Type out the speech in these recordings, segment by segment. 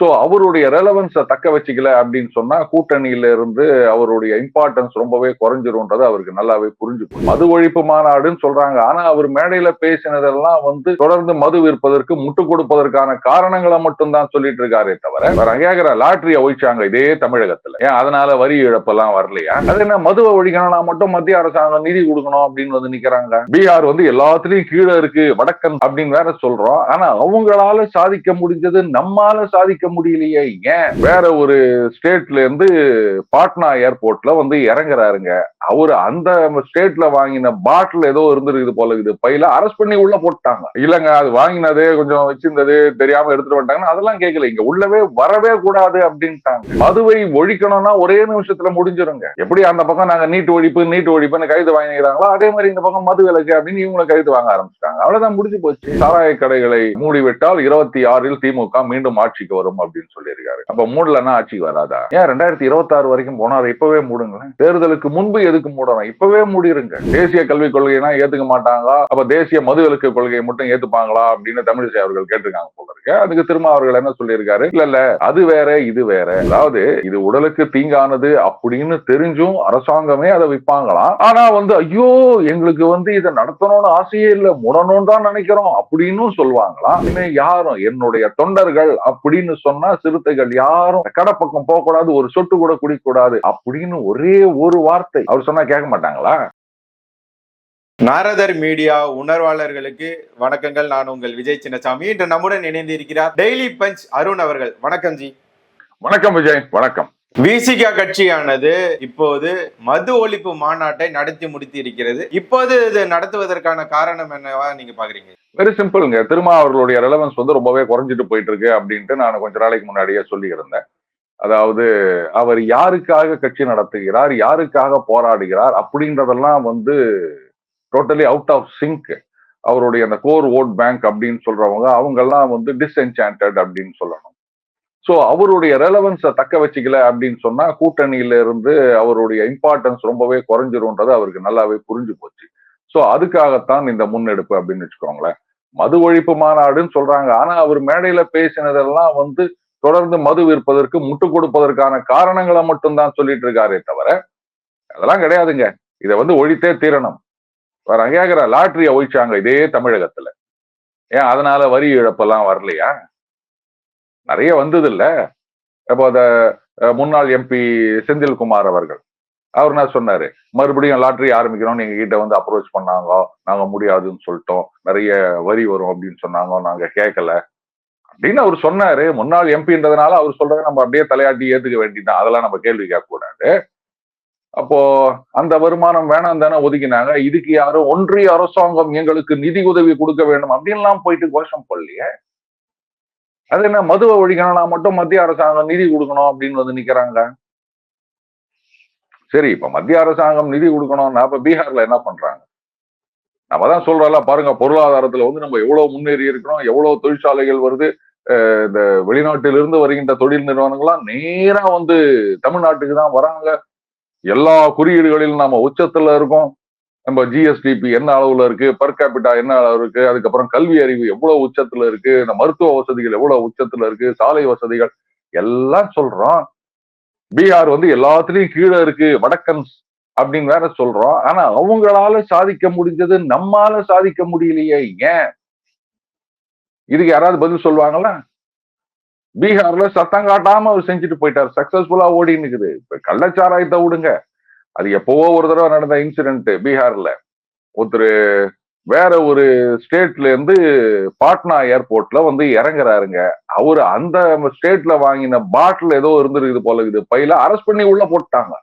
So அவருடைய ரெலவன்ஸை தக்க வச்சுக்கல அப்படின்னு சொன்னா கூட்டணியில இருந்து அவருடைய இம்பார்ட்டன்ஸ் ரொம்பவே குறைஞ்சிரும்ன்றது அவருக்கு நல்லாவே புரிஞ்சுக்கும். மது ஒழிப்பு மாநாடுன்னு சொல்றாங்க. ஆனா அவர் மேடையில பேசினதெல்லாம் வந்து தொடர்ந்து மது விற்பதற்கு முட்டு கொடுப்பதற்கான காரணங்களை மட்டும் தான் சொல்லிட்டு இருக்காரே தவிர வேற கேக்குற? லாட்டரியை ஒழிச்சாங்க இதே தமிழகத்துல. ஏன்? அதனால வரி இழப்பெல்லாம் வரலையா? அது என்ன மதுவை ஒழிக்கணும்னா மட்டும் மத்திய அரசாங்கம் நிதி கொடுக்கணும் அப்படின்னு வந்து நிக்கிறாங்க. பீகார் வந்து எல்லாத்துலயும் கீழே இருக்கு வடக்கன் அப்படின்னு வேற சொல்றோம். ஆனா அவங்களால சாதிக்க முடிஞ்சது நம்மால சாதிக்க முடியலையே. ஏன்? வேற ஒரு ஸ்டேட்ல இருந்து பாட்னா ஏர்போர்ட்ல வந்து இறங்குறாருங்க. அவரு அந்த ஸ்டேட்ல வாங்கின பாட்டில் ஏதோ இருந்திருக்குது போல இது பையில அரெஸ்ட் பண்ணி உள்ள போட்டாங்க. இல்லங்க அது வாங்கினது கொஞ்சம் வச்சிருந்தது தெரியாம எடுத்துட்டு வந்துட்டாங்கன்னா அதெல்லாம் கேட்கல இங்க உள்ளவே வரவே கூடாது அப்படின்ட்டாங்க. மதுவை ஒழிக்கணும்னா ஒரே நிமிஷத்துல முடிஞ்சிருங்க. எப்படி அந்த பக்கம் நாங்க நீட்டு ஒழிப்பு நீட்டு ஒழிப்புன்னு கைது வாங்கிக்கிறாங்களோ அதே மாதிரி இந்த பக்கம் மது விலக்கு அப்படின்னு இவங்களை கைது வாங்க ஆரம்பிச்சிட்டாங்க. அவ்வளவுதான் முடிஞ்சு போச்சு. சாராய கடைகளை மூடிவிட்டால் இருபத்தி ஆறில் திமுக மீண்டும் ஆட்சிக்கு வரும். அப்படின்னு சொல்லியிருக்காரு. அப்ப மூடலன்னா ஆட்சி வராதா? ஏன் ரெண்டாயிரத்தி இருபத்தி ஆறு வரைக்கும் போனாரு இப்பவே மூடுங்களேன். தேர்தலுக்கு முன்பு எதுக்கு மூடணும்? இப்பவே மூடிருங்க. தேசிய கல்விக் கொள்கைனா ஏத்துக்க மாட்டாங்க அப்ப தேசிய மதுவிலக்கு கொள்கையை மட்டும் ஏத்துப்பாங்களா? அப்படின்னு தமிழிசை அவர்கள் கேட்டிருக்காங்க போல இருக்கு அதுக்கு திரும்ப அவர்கள் என்ன சொல்லியிருக்காரு? இல்ல இல்ல அது வேற இது வேற. அதாவது இது உடலுக்கு தீங்கானது அப்படின்னு தெரிஞ்சும் அரசாங்கமே அதை விற்பாங்களாம். ஆனா வந்து ஐயோ எங்களுக்கு வந்து இதை நடத்தணும்னு ஆசையே இல்ல முடணும்னு தான் நினைக்கிறோம் அப்படின்னு சொல்லுவாங்களாம் இனிமே யாரும் என்னுடைய தொண்டர்கள் அப்படின்னு சொன்னா சிறுத்தைகள் யாரும் கடை பக்கம் போக கூடாது ஒரு சொட்டு கூட குடிக்கூடாது அப்படின்னு ஒரே ஒரு வார்த்தை. அவர் சொன்னா கேட்க மாட்டாங்களா? நாரதர் மீடியா உணர்வாளர்களுக்கு வணக்கங்கள். நான் உங்கள் விஜய் சின்னசாமி. இன்று நம்முடன் இணைந்து இருக்கிறார் டெய்லி பஞ்ச் அருண் அவர்கள். வணக்கம் ஜி. வணக்கம் விஜய். வணக்கம். விசிகா கட்சியானது இப்போது மது ஒழிப்பு மாநாட்டை நடத்தி முடித்து இருக்கிறது இப்போது இது நடத்துவதற்கான காரணம் என்னவா நீங்க பாக்குறீங்க? வெரி சிம்பிள்ங்க திருமா அவர்களுடைய ரெலவன்ஸ் வந்து ரொம்பவே குறைஞ்சிட்டு போயிட்டு இருக்கு அப்படின்ட்டு நான் கொஞ்ச நாளைக்கு முன்னாடியே சொல்லி இருந்தேன் அதாவது அவர் யாருக்காக கட்சி நடத்துகிறார் யாருக்காக போராடுகிறார் அப்படின்றதெல்லாம் வந்து டோட்டலி அவுட் ஆஃப் சிங்க் அவருடைய அந்த கோர் ஓட் பேங்க் அப்படின்னு சொல்றவங்க அவங்கெல்லாம் வந்து டிஸ்என்சாண்டட் அப்படின்னு சொல்லணும். ஸோ அவருடைய ரெலவன்ஸை தக்க வச்சுக்கல அப்படின்னு சொன்னா கூட்டணியில இருந்து அவருடைய இம்பார்ட்டன்ஸ் ரொம்பவே குறைஞ்சிரும்ன்றது அவருக்கு நல்லாவே புரிஞ்சு போச்சு. ஸோ அதுக்காகத்தான் இந்த முன்னெடுப்பு அப்படின்னு வச்சுக்கோங்களேன். மது ஒழிப்பு மாநாடுன்னு சொல்றாங்க. ஆனா அவர் மேடையில பேசினதெல்லாம் வந்து தொடர்ந்து மது விற்பதற்கு முட்டு கொடுப்பதற்கான காரணங்களை மட்டும்தான் சொல்லிட்டு இருக்காரே தவிர அதெல்லாம் கிடையாதுங்க. இதை வந்து ஒழித்தே தீரணும். வேற கேக்குற லாட்டரியை ஒழிச்சாங்க இதே தமிழகத்துல. ஏன்? அதனால வரி இழப்பெல்லாம் வரலையா? நிறைய வந்தது இல்ல இப்போ அந்த முன்னாள் எம்பி செந்தில்குமார் அவர்கள். அவர் என்ன சொன்னாரு? மறுபடியும் லாட்ரி ஆரம்பிக்கிறோம் எங்க கிட்ட வந்து அப்ரோச் பண்ணாங்க. நாங்க முடியாதுன்னு சொல்லிட்டோம். நிறைய வரி வரும் அப்படின்னு சொன்னாங்க. நாங்க கேட்கல அப்படின்னு அவர் சொன்னாரு. முன்னாள் எம்பின்றதுனால அவர் சொல்றதை நம்ம அப்படியே தலையாட்டி ஏத்துக்க வேண்டியதான் அதெல்லாம் நம்ம கேள்வி கேட்க கூடாது அப்போ அந்த வருமானம் வேணாம் தானே ஒதுக்கினாங்க. இதுக்கு யாரும் ஒன்றிய அரசாங்கம் எங்களுக்கு நிதி உதவி கொடுக்க வேண்டும். அப்படின்லாம் போயிட்டு கோஷம் போடலையே. அது என்ன மதுவை ஒழிக்கணும்னா மட்டும் மத்திய அரசாங்கம் நிதி கொடுக்கணும் அப்படின்னு வந்து நிக்கிறாங்க. சரி இப்ப மத்திய அரசாங்கம் நிதி கொடுக்கணும்னா இப்ப பீகார்ல என்ன பண்றாங்க? நம்ம தான் சொல்றோம்ல பாருங்க பொருளாதாரத்துல வந்து நம்ம எவ்வளவு முன்னேறி இருக்கிறோம் எவ்வளவு தொழிற்சாலைகள் வருது இந்த வெளிநாட்டிலிருந்து வருகின்ற தொழில் நிறுவனங்கள்லாம் நேரா வந்து தமிழ்நாட்டுக்கு தான் வராங்க. எல்லா குறியீடுகளிலும் நாம உச்சத்துல இருக்கோம். நம்ம ஜிஎஸ்டிபி என்ன அளவுல இருக்கு? பர் கேபிட்டா என்ன அளவு இருக்கு? அதுக்கப்புறம் கல்வி அறிவு எவ்வளவு உச்சத்துல இருக்கு? இந்த மருத்துவ வசதிகள் எவ்வளவு உச்சத்துல இருக்கு? சாலை வசதிகள் எல்லாம் சொல்றோம். பீகார் வந்து எல்லாத்துலயும் கீழே இருக்கு. வடக்கன்ஸ் அப்படின்னு வேற சொல்றோம். ஆனா அவங்களால சாதிக்க முடிஞ்சது நம்மால சாதிக்க முடியலையே. ஏன்? இதுக்கு யாராவது பதில் சொல்லுவாங்களா? பீகார்ல சத்தம் காட்டாம அவர் செஞ்சுட்டு போயிட்டார். சக்சஸ்ஃபுல்லா ஓடின்னு இருக்குது. இப்ப கள்ளச்சாராயத்தை விடுங்க. அது எப்பவோ ஒரு தடவை நடந்த இன்சிடென்ட் பீகார்ல. ஒருத்தர் வேற ஒரு ஸ்டேட்ல இருந்து பாட்னா ஏர்போர்ட்ல வந்து இறங்குறாருங்க. அவரு அந்த ஸ்டேட்ல வாங்கின பாட்டில் ஏதோ இருந்திருக்குது போல இது பையில அரெஸ்ட் பண்ணி உள்ள போட்டாங்க.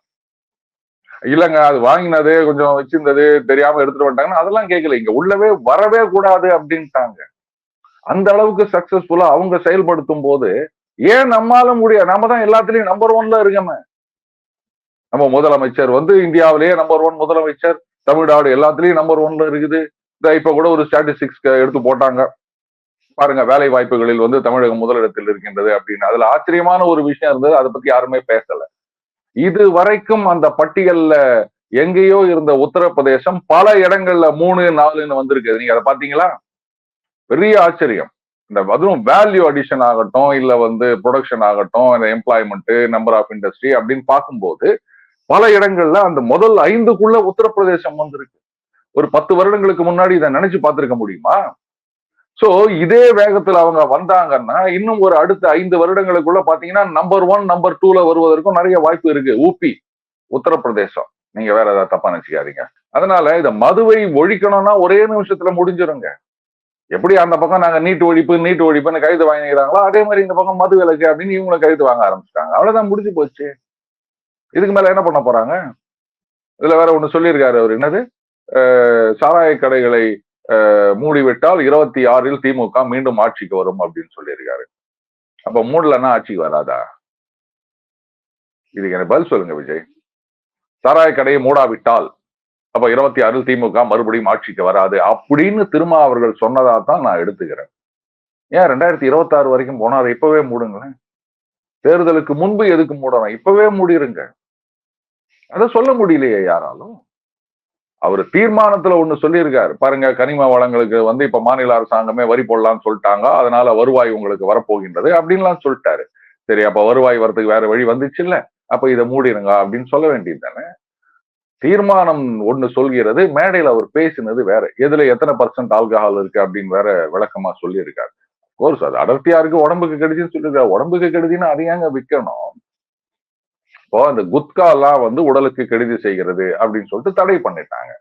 இல்லங்க அது வாங்கினது கொஞ்சம் வச்சிருந்தது தெரியாம எடுத்துட்டு வந்துட்டாங்கன்னா அதெல்லாம் கேட்கல இங்க உள்ளவே வரவே கூடாது அப்படின்ட்டாங்க. அந்த அளவுக்கு சக்சஸ்ஃபுல்லா அவங்க செயல்படுத்தும் போது ஏன் நம்மால முடியாது நம்ம தான் எல்லாத்துலயும் நம்பர் ஒன்ல இருக்கமே. நம்ம முதலமைச்சர் வந்து இந்தியாவிலேயே நம்பர் ஒன் முதலமைச்சர் தமிழ்நாடு எல்லாத்துலயும் நம்பர் ஒன்ல இருக்குது. இந்த இப்ப கூட ஒரு ஸ்டாட்டிஸ்டிக்ஸ் எடுத்து போட்டாங்க. பாருங்க வேலை வாய்ப்புகளில் வந்து தமிழகம் முதலிடத்தில் இருக்கின்றது அப்படின்னு. அதுல ஆச்சரியமான ஒரு விஷயம் இருந்தது அதை பத்தி யாருமே பேசல. இது வரைக்கும் அந்த பட்டியல்ல எங்கேயோ இருந்த உத்தரப்பிரதேசம் பல இடங்கள்ல மூணு நாலுன்னு வந்திருக்கு. நீங்க அதை பாத்தீங்களா பெரிய ஆச்சரியம். இந்த அதுவும் வேல்யூ அடிஷன் ஆகட்டும் இல்ல வந்து ப்ரொடக்ஷன் ஆகட்டும் இந்த எம்ப்ளாய்மெண்ட் நம்பர் ஆஃப் இண்டஸ்ட்ரி அப்படின்னு பார்க்கும்போது பல இடங்கள்ல அந்த முதல் ஐந்துக்குள்ள உத்தரப்பிரதேசம் வந்திருக்கு. ஒரு பத்து வருடங்களுக்கு முன்னாடி இதை நினைச்சு பார்த்திருக்க முடியுமா? சோ இதே வேகத்துல அவங்க வந்தாங்கன்னா இன்னும் ஒரு அடுத்த ஐந்து வருடங்களுக்குள்ள பாத்தீங்கன்னா நம்பர் ஒன் நம்பர் டூல வருவதற்கும் நிறைய வாய்ப்பு இருக்கு. ஊபி உத்தரப்பிரதேசம். நீங்க வேற ஏதாவது தப்பா நினைச்சுக்காதீங்க. அதனால இத மதுவை ஒழிக்கணும்னா ஒரே நிமிஷத்துல முடிஞ்சிருங்க. எப்படி அந்த பக்கம் நாங்க நீட்டு ஒழிப்பு நீட்டு ஒழிப்புன்னு கைது வாங்கிக்கிறாங்களோ அதே மாதிரி இந்த பக்கம் மது விலக்கு அப்படின்னு இவங்களை கைது வாங்க ஆரம்பிச்சிட்டாங்க. அவ்வளவுதான் முடிஞ்சு போச்சு. இதுக்கு மேல என்ன பண்ண போறாங்க? இதுல வேற ஒண்ணு சொல்லியிருக்காரு அவர். என்னது? சாராய கடைகளை மூடிவிட்டால் இருபத்தி ஆறில் திமுக மீண்டும் ஆட்சிக்கு வரும் அப்படின்னு சொல்லியிருக்காரு. அப்ப மூடலன்னா ஆட்சிக்கு வராதா? இதுக்கு எனக்கு பதில் சொல்லுங்க விஜய். சாராய கடையை மூடாவிட்டால் அப்ப இருபத்தி ஆறில் திமுக மறுபடியும் ஆட்சிக்கு வராது அப்படின்னு திருமா அவர்கள் சொன்னதா தான் நான் எடுத்துக்கிறேன். ஏன் ரெண்டாயிரத்தி இருபத்தி ஆறு வரைக்கும் போனா அதை இப்பவே மூடுங்களேன். தேர்தலுக்கு முன்பு எதுக்கு மூடணும்? இப்பவே மூடிருங்க. அதை சொல்ல முடியலையே யாராலும். அவர் தீர்மானத்துல ஒண்ணு சொல்லியிருக்காரு. பாருங்க கனிம வளங்களுக்கு வந்து இப்ப மாநில அரசாங்கமே வரி போடலாம்னு சொல்லிட்டாங்க. அதனால வருவாய் உங்களுக்கு வரப்போகின்றது அப்படின்லாம் சொல்லிட்டாரு. சரி அப்ப வருவாய் வரத்துக்கு வேற வழி வந்துச்சு இல்ல அப்ப இதை மூடிடுங்க அப்படின்னு சொல்ல வேண்டியது தானே? தீர்மானம் ஒண்ணு சொல்கிறது மேடையில் அவர் பேசினது வேற. எதுல எத்தனை பர்சன்ட் ஆல்கஹால் இருக்கு அப்படின்னு வேற விளக்கமா சொல்லியிருக்காரு. கோர்ஸ் அது அடர்த்தியா இருக்கு உடம்புக்கு கெடுதின்னு சொல்லியிருக்காரு. உடம்புக்கு கெடுதின்னு அதையாங்க விற்கணும் இப்போ அந்த குத்கா எல்லாம் வந்து உடலுக்கு கெடுதி செய்கிறது அப்படின்னு சொல்லிட்டு தடை பண்ணிட்டாங்க.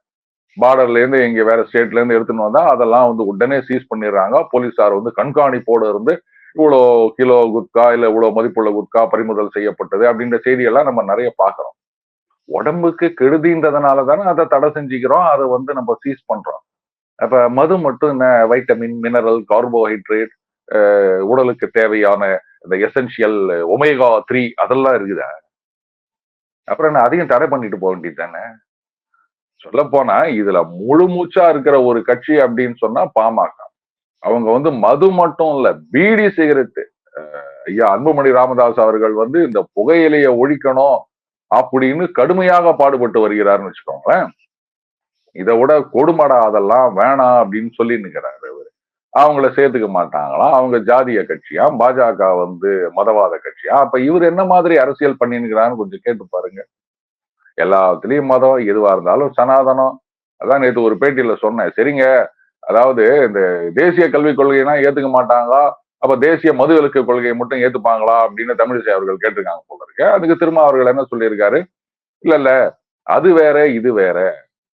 பார்டர்ல இருந்து இங்க வேற ஸ்டேட்ல இருந்து எடுத்துன்னு வந்தா அதெல்லாம் வந்து உடனே சீஸ் பண்ணிடுறாங்க. போலீஸார் வந்து கண்காணிப்போட இருந்து இவ்வளோ கிலோ குத்கா இல்ல இவ்வளவு மதிப்புள்ள குத்கா பறிமுதல் செய்யப்பட்டது அப்படின்ற செய்தியெல்லாம் நம்ம நிறைய பாக்குறோம் உடம்புக்கு கெடுதின்றதுனால தானே அதை தடை செஞ்சுக்கிறோம். அதை வந்து நம்ம சீஸ் பண்றோம். அப்ப மது மட்டும் என்ன? வைட்டமின் மினரல் கார்போஹைட்ரேட் உடலுக்கு தேவையான இந்த எசென்சியல் ஒமேகா த்ரீ அதெல்லாம் இருக்குதா? அப்புறம் என்ன? அதையும் தடை பண்ணிட்டு போக வேண்டியது தானே சொல்ல போனா இதுல முழு மூச்சா இருக்கிற ஒரு கட்சி அப்படின்னு சொன்னா பாமக. அவங்க வந்து மது மட்டும் இல்ல பீடி சிகரெட்டு. ஐயா அன்புமணி ராமதாஸ் அவர்கள் வந்து இந்த புகையிலைய ஒழிக்கணும் அப்படின்னு கடுமையாக பாடுபட்டு வருகிறார்னு வச்சுக்கோங்களேன். இதை விட கொடுமடா அதெல்லாம் வேணாம் அப்படின்னு சொல்லி நிற்கிறாரு இவர். அவங்கள சேர்த்துக்க மாட்டாங்களா? அவங்க ஜாதிய கட்சியா? பாஜக வந்து மதவாத கட்சியா? அப்ப இவர் என்ன மாதிரி அரசியல் பண்ணினுக்கிறான்னு கொஞ்சம் கேட்டு பாருங்க. எல்லாத்துலயும் மதம் எதுவா இருந்தாலும் சனாதனம். அதான் நேற்று ஒரு பேட்டியில சொன்னேன். சரிங்க. அதாவது இந்த தேசிய கல்விக் கொள்கைனா ஏத்துக்க மாட்டாங்க அப்ப தேசிய மதுவிலக்கு கொள்கையை மட்டும் ஏத்துப்பாங்களா அப்படின்னு தமிழிசை அவர்கள் கேட்டிருக்காங்க போல இருக்கு. அதுக்கு திரும்ப அவர்கள் என்ன சொல்லியிருக்காரு? இல்ல இல்ல அது வேற இது வேற.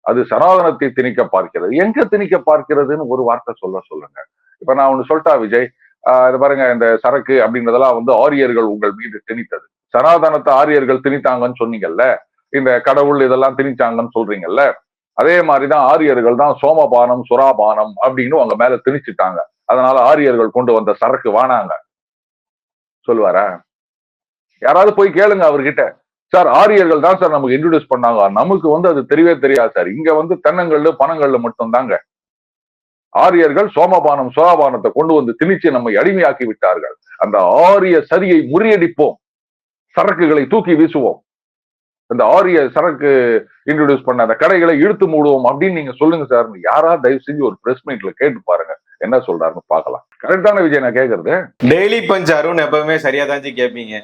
அது சனாதனத்தை திணிக்க பார்க்கிறது. எங்க திணிக்க பார்க்கிறதுன்னு ஒரு வார்த்தை சொல்ல சொல்லுங்க. இப்ப நான் ஒண்ணு சொல்லிட்டா விஜய் ஆஹ் இது பாருங்க இந்த சரக்கு அப்படின்றதெல்லாம் வந்து ஆரியர்கள் உங்கள் மீது திணித்தது. சனாதனத்தை ஆரியர்கள் திணித்தாங்கன்னு சொன்னீங்கல்ல? இந்த கடவுள் இதெல்லாம் திணிச்சாங்கன்னு சொல்றீங்கல்ல? அதே மாதிரிதான் ஆரியர்கள் தான் சோமபானம் சுறாபானம் அப்படின்னு உங்க மேல திணிச்சுட்டாங்க. அதனால ஆரியர்கள் கொண்டு வந்த சரக்கு வானாங்க. சொல்லுவாரா? யாராவது போய் கேளுங்க அவர்கிட்ட. சார் ஆரியர்கள் தான் சார் நமக்கு இன்ட்ரடியூஸ் பண்ணாங்க. நமக்கு வந்து அது தெரியவே தெரியாது சார். இங்க வந்து தென்னங்கள்ல பணங்கள்ல மட்டும் தாங்க ஆரியர்கள் சோமபானம் சுறாபானத்தை கொண்டு வந்து திணிச்சு நம்மை அடிமையாக்கி விட்டார்கள். அந்த ஆரிய சதியை முறியடிப்போம். சரக்குகளை தூக்கி வீசுவோம். இந்த ஆரிய சரக்கு இன்ட்ரடியூஸ் பண்ண அந்த கடைகளை இழுத்து மூடுவோம் அப்படின்னு நீங்க சொல்லுங்க சார். யாரா தயவு செஞ்சு ஒரு பிரஸ் மீட்ல கேட்டு பாருங்க. என்ன சொல்றாருன்னு பார்க்கலாம். கரெக்டான விஜய் நான் கேக்குறது? டெய்லி பஞ்ச் அருண் எப்பவுமே சரியா ஜி கேட்பீங்க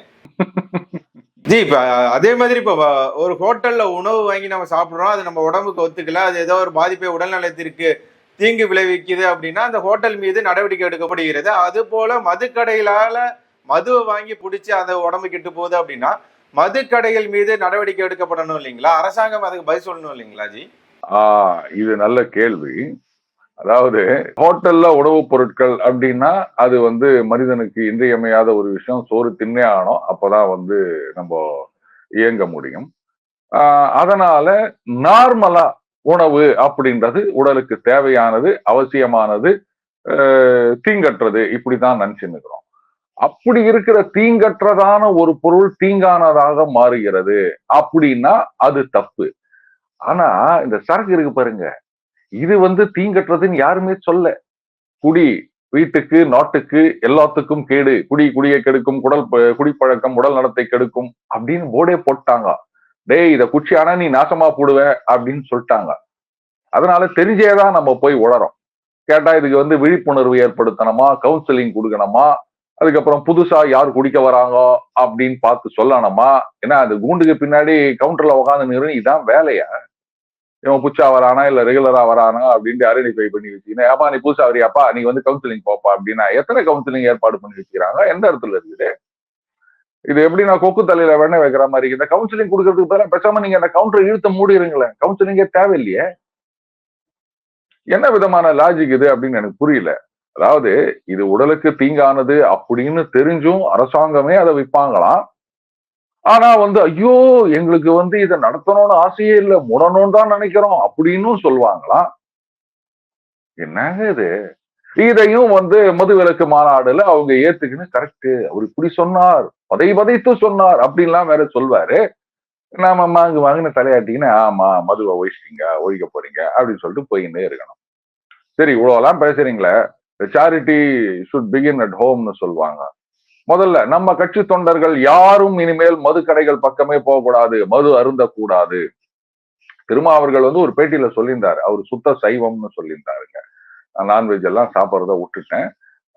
ஜி இப்ப அதே மாதிரி இப்ப ஒரு ஹோட்டல்ல உணவு வாங்கி நம்ம சாப்பிடுறோம் அது நம்ம உடம்புக்கு ஒத்துக்கல அது ஏதோ ஒரு பாதிப்பை உடல்நலத்திற்கு தீங்கு விளைவிக்குது அப்படின்னா அந்த ஹோட்டல் மீது நடவடிக்கை எடுக்கப்படுகிறது. அது போல மதுக்கடைகளால மதுவை வாங்கி பிடிச்சி அந்த உடம்பு கெட்டு போகுது அப்படின்னா மதுக்கடைகள் மீது நடவடிக்கை எடுக்கப்படணும் இல்லைங்களா? அரசாங்கம் அதுக்கு பதில் சொல்லணும் இல்லைங்களா ஜி? ஆஹ் இது நல்ல கேள்வி. அதாவது ஹோட்டல்ல உணவுப் பொருட்கள் அப்படின்னா அது வந்து மனிதனுக்கு இன்றியமையாத ஒரு விஷயம். சோறு தின்னே ஆனோம் அப்பதான் வந்து நம்ம இயங்க முடியும். அதனால நார்மலா உணவு அப்படின்றது உடலுக்கு தேவையானது அவசியமானது தீங்கற்றது இப்படிதான் நினைச்சுன்னுக்கிறோம். அப்படி இருக்கிற தீங்கற்றதான ஒரு பொருள் தீங்கானதாக மாறுகிறது அப்படின்னா அது தப்பு. ஆனா இந்த சரக்கு இருக்கு பாருங்க. இது வந்து தீங்கட்டுறதுன்னு யாருமே சொல்ல. குடி வீட்டுக்கு நாட்டுக்கு எல்லாத்துக்கும் கேடு. குடி குடியை கெடுக்கும் குடல் குடிப்பழக்கம் உடல் நலத்தை கெடுக்கும் அப்படின்னு போர்டே போட்டாங்க. டேய் இத குச்சியானா நீ நாசமா போடுவ அப்படின்னு சொல்லிட்டாங்க. அதனால தெரிஞ்சேதான் நம்ம போய் உளறோம். கேட்டா இதுக்கு வந்து விழிப்புணர்வு ஏற்படுத்தணுமா? கவுன்சிலிங் கொடுக்கணுமா? அதுக்கப்புறம் புதுசா யார் குடிக்க வராங்க? அப்படின்னு பார்த்து சொல்லணுமா? ஏன்னா அந்த கூண்டுக்கு பின்னாடி கவுண்டர்ல உட்காந்து நிறுவனம் இதான் வேலையா? இவன் புதுசா வரானா இல்ல ரெகுலரா வரானா அப்படின்ட்டு ஐடென்டிஃபை பண்ணி வச்சுக்கணும் ஏப்பா நீ புதுசா வரியாப்பா நீ வந்து கவுன்சிலிங் போப்பா அப்படின்னா எத்தனை கவுன்சிலிங் ஏற்பாடு பண்ணி வச்சுக்கிறாங்க? எந்த இடத்துல இருக்குது? இது எப்படி நான் கொக்கு தலையில வேணா வைக்கிற மாதிரி இந்த கவுன்சிலிங் கொடுக்கறதுக்கு பதிலாக பேசாம நீங்க அந்த கவுண்டர் இழுத்து மூடிடுங்களேன் கவுன்சிலிங்கே தேவையில்லையே. என்ன விதமான லாஜிக் இது அப்படின்னு எனக்கு புரியல. அதாவது இது உடலுக்கு தீங்கானது அப்படின்னு தெரிஞ்சும் அரசாங்கமே அதை விற்பாங்களாம். ஆனா வந்து ஐயோ எங்களுக்கு வந்து இதை நடத்தணும்னு ஆசையே இல்லை முடணும்னு தான் நினைக்கிறோம் அப்படின்னும் சொல்லுவாங்களாம் என்னங்க இது? இதையும் வந்து மதுவிலக்கு மாநாடுல அவங்க ஏத்துக்கின்னு கரெக்ட் அவர் இப்படி சொன்னார் பதை பதைத்து சொன்னார் அப்படின்லாம் வேற சொல்வாரு. நாம மாங்கு வாங்கின தலையாட்டிங்கன்னா ஆமா மதுவை ஒழிச்சிட்டீங்க ஒழிக்க போறீங்க அப்படின்னு சொல்லிட்டு போயின்னே இருக்கணும். சரி இவ்வளவுலாம் பேசுறீங்களே சேரிட்டி சுட் பிகின் அட் ஹோம்னு சொல்லுவாங்க. முதல்ல நம்ம கட்சி தொண்டர்கள் யாரும் இனிமேல் மது கடைகள் பக்கமே போகக்கூடாது மது அருந்தக்கூடாது. திருமாவர்கள் வந்து ஒரு பேட்டியில சொல்லியிருந்தாரு. அவர் சுத்த சைவம்னு சொல்லியிருந்தாருங்க. நான்வெஜ் எல்லாம் சாப்பிட்றத விட்டுட்டேன்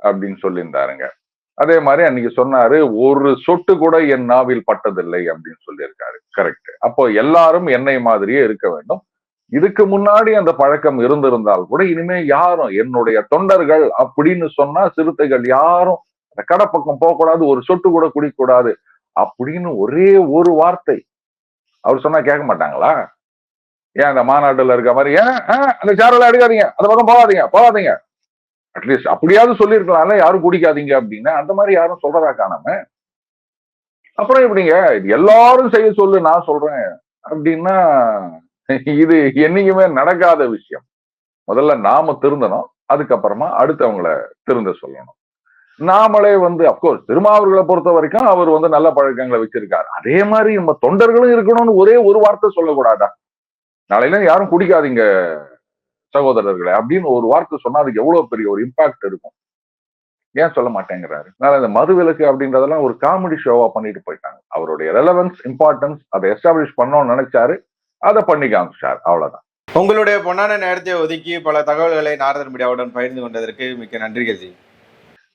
அப்படின்னு சொல்லியிருந்தாருங்க. அதே மாதிரி அன்னைக்கு சொன்னாரு ஒரு சொட்டு கூட என் நாவில் பட்டதில்லை அப்படின்னு சொல்லியிருக்காரு. கரெக்ட் அப்போ எல்லாரும் என்னை மாதிரியே இருக்க வேண்டும். இதுக்கு முன்னாடி அந்த பழக்கம் இருந்திருந்தால் கூட இனிமே யாரும் என்னுடைய தொண்டர்கள் அப்படின்னு சொன்னா சிறுத்தைகள் யாரும் இந்த கடை பக்கம் போகக்கூடாது ஒரு சொட்டு கூட குடிக்கக்கூடாது அப்படின்னு ஒரே ஒரு வார்த்தை. அவர் சொன்னா கேட்க மாட்டாங்களா? ஏன் அந்த மாநாட்டுல இருக்க மாதிரி? ஏன்? அந்த சேரெல்லாம் எடுக்காதீங்க. அந்த பக்கம் போகாதீங்க போகாதீங்க. அட்லீஸ்ட் அப்படியாவது சொல்லியிருக்கலாம்ல யாரும் குடிக்காதீங்க அப்படின்னு அந்த மாதிரி யாரும் சொல்றதா காணாம. அப்புறம் எப்படிங்க? இது எல்லாரும் செய்ய சொல்லு நான் சொல்றேன். அப்படின்னா இது என்னைக்குமே நடக்காத விஷயம். முதல்ல நாம திருந்தணும். அதுக்கப்புறமா அடுத்தவங்கள திருந்த சொல்லணும். நாமளே வந்து அப்கோர்ஸ் திருமாவர்களை பொறுத்த வரைக்கும் அவர் வந்து நல்ல பழக்கங்களை வச்சிருக்காரு. அதே மாதிரி நம்ம தொண்டர்களும் இருக்கணும்னு ஒரே ஒரு வார்த்தை சொல்லக்கூடாதா? நாளையில யாரும் குடிக்காதீங்க சகோதரர்களை அப்படின்னு ஒரு வார்த்தை சொன்னா அதுக்கு எவ்வளவு பெரிய ஒரு இம்பாக்ட் இருக்கும். ஏன் சொல்ல மாட்டேங்கிறாரு? அதனால இந்த மது விலக்கு அப்படின்றதெல்லாம் ஒரு காமெடி ஷோவா பண்ணிட்டு போயிட்டாங்க. அவருடைய ரெலவன்ஸ் இம்பார்ட்டன்ஸ் அதை எஸ்டாப்ளிஷ் பண்ணணும்னு நினைச்சாரு. அதை பண்ணி காமிச்சார். அவ்வளவுதான். உங்களுடைய பொன்னான நேரத்தை ஒதுக்கி பல தகவல்களை நாரதர் மீடியாவுடன் பகிர்ந்து கொண்டதற்கு மிக்க நன்றிகள் கஜி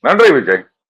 நன்றி விஜய்.